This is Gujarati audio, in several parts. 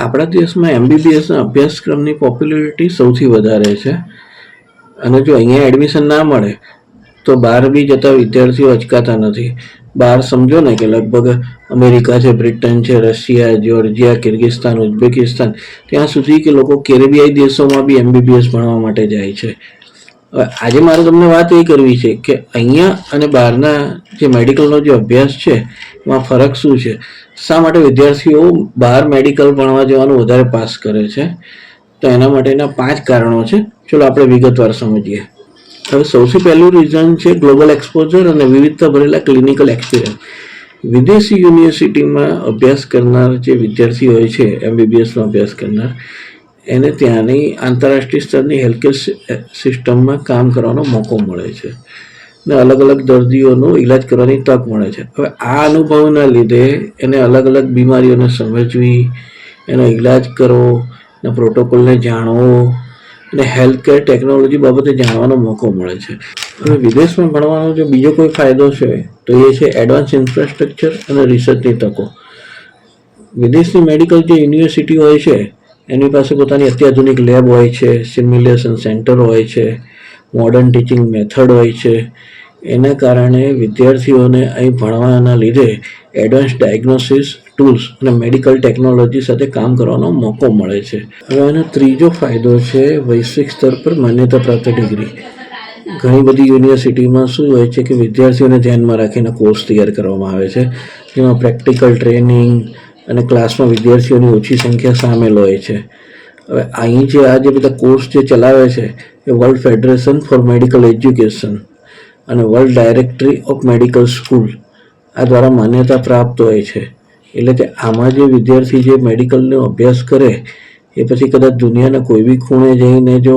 આપણા દેશમાં એમબીબીએસના અભ્યાસક્રમની પોપ્યુલરિટી સૌથી વધારે છે. અને જો અહીંયા એડમિશન ના મળે, તો બહાર બી જતા વિદ્યાર્થીઓ અચકાતા નથી. બહાર સમજો ને કે લગભગ અમેરિકા છે, બ્રિટન છે, રશિયા, જ્યોર્જિયા, કિર્ગિસ્તાન, ઉઝબેકિસ્તાન, ત્યાં સુધી કે લોકો કેરેબિયાઈ દેશોમાં બી એમબીબીએસ ભણવા માટે જાય છે. આજે મારે તમને વાત એ કરવી છે કે અહીંયા અને બહારના જે મેડિકલનો જે અભ્યાસ છે, એમાં ફરક શું છે? શા માટે વિદ્યાર્થીઓ બહાર મેડિકલ ભણવા જવાનું વધારે પાસ કરે છે? તો એના માટેના પાંચ કારણો છે. ચલો આપણે વિગતવાર સમજીએ. હવે સૌથી પહેલું રીઝન છે ગ્લોબલ એક્સપોઝર અને વિવિધતા ભરેલા ક્લિનિકલ એક્સપિરિયન્સ વિદેશી યુનિવર્સિટીમાં અભ્યાસ કરનાર જે વિદ્યાર્થી હોય છે એમબીબીએસનો અભ્યાસ કરનાર, એને ત્યાંની આંતરરાષ્ટ્રીય સ્તરની હેલ્થકેર સિસ્ટમમાં કામ કરવાનો મોકો મળે છે. ને અલગ અલગ દર્દીઓનો ઈલાજ કરવાની તક મળે છે. હવે આ અનુભવના લીધે એને અલગ અલગ બીમારીઓને સમજવી, એનો ઈલાજ કરવો, ને પ્રોટોકોલને જાણવો અને હેલ્થ કેર ટેકનોલોજી બાબતે જાણવાનો મોકો મળે છે. હવે વિદેશમાં ભણવાનો જો બીજો કોઈ ફાયદો છે, તો એ છે એડવાન્સ ઇન્ફ્રાસ્ટ્રક્ચર અને રિસર્ચની તકો. વિદેશની મેડિકલ જે યુનિવર્સિટી હોય છે, એની પાસે પોતાની અત્યાધુનિક લેબ હોય છે, સિમ્યુલેશન સેન્ટર હોય છે મોડર્ન ટીચિંગ મેથડ હોય છે. એના કારણે વિદ્યાર્થીઓને અહીં ભણવાના લીધે એડવાન્સ ડાયગ્નોસિસ ટૂલ્સ અને મેડિકલ ટેકનોલોજી સાથે કામ કરવાનો મોકો મળે છે. હવે એનો ત્રીજો ફાયદો છે વૈશ્વિક સ્તર પર માન્યતા પ્રાપ્ત ડિગ્રી ઘણી બધી યુનિવર્સિટીમાં શું હોય છે કે વિદ્યાર્થીઓને ધ્યાનમાં રાખીને કોર્સ તૈયાર કરવામાં આવે છે. જેમાં પ્રેક્ટિકલ ટ્રેનિંગ અને ક્લાસમાં વિદ્યાર્થીઓની ઓછી સંખ્યા સામેલ હોય છે. હવે અહીં જે આ જે બધા કોર્સ જે ચલાવે છે એ World Federation for Medical Education અને World Directory of Medical School આ દ્વારા માન્યતા પ્રાપ્ત હોય છે. એટલે કે આમાં જે વિદ્યાર્થી જે મેડિકલનો અભ્યાસ કરે, એ પછી કદાચ દુનિયાના કોઈ બી ખૂણે જઈને જો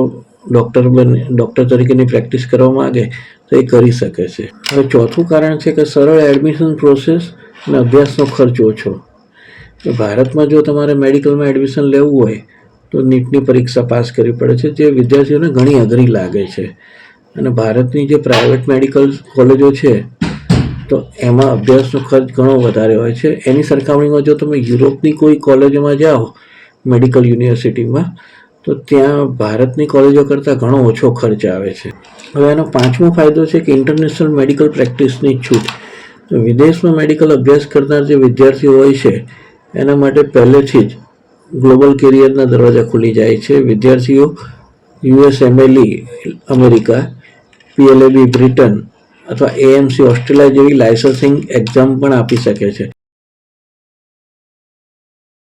ડૉક્ટર બને ડૉક્ટર તરીકેની પ્રેક્ટિસ કરવા માગે, તો એ કરી શકે છે. હવે ચોથું કારણ છે કે સરળ એડમિશન પ્રોસેસ અને અભ્યાસનો ખર્ચ ઓછો. ભારતમાં જો તમારે મેડિકલમાં એડમિશન લેવું હોય તો નીટની પરીક્ષા પાસ કરવી પડે છે, જે વિદ્યાર્થીઓને ઘણી અઘરી લાગે છે. અને ભારતની જે પ્રાઇવેટ મેડિકલ કોલેજો છે, તો એમાં અભ્યાસનો ખર્ચ ઘણો વધારે હોય છે. એની સરખામણીમાં જો તમે યુરોપની કોઈ કોલેજોમાં જાઓ મેડિકલ યુનિવર્સિટીમાં તો ત્યાં ભારતની કોલેજો કરતાં ઘણો ઓછો ખર્ચ આવે છે. હવે એનો પાંચમો ફાયદો છે કે ઇન્ટરનેશનલ મેડિકલ પ્રેક્ટિસની છૂટ. વિદેશમાં મેડિકલ અભ્યાસ કરનાર જે વિદ્યાર્થીઓ હોય છે, એના માટે પહેલેથી જ ગ્લોબલ કેરિયરના દરવાજા ખુલી જાય છે. વિદ્યાર્થીઓ, યુએસએમએલઈ, અમેરિકા, પીએલએબી, બ્રિટન અથવા એએમસી, ઓસ્ટ્રેલિયા જેવી લાયસન્સિંગ એક્ઝામ પણ આપી શકે છે.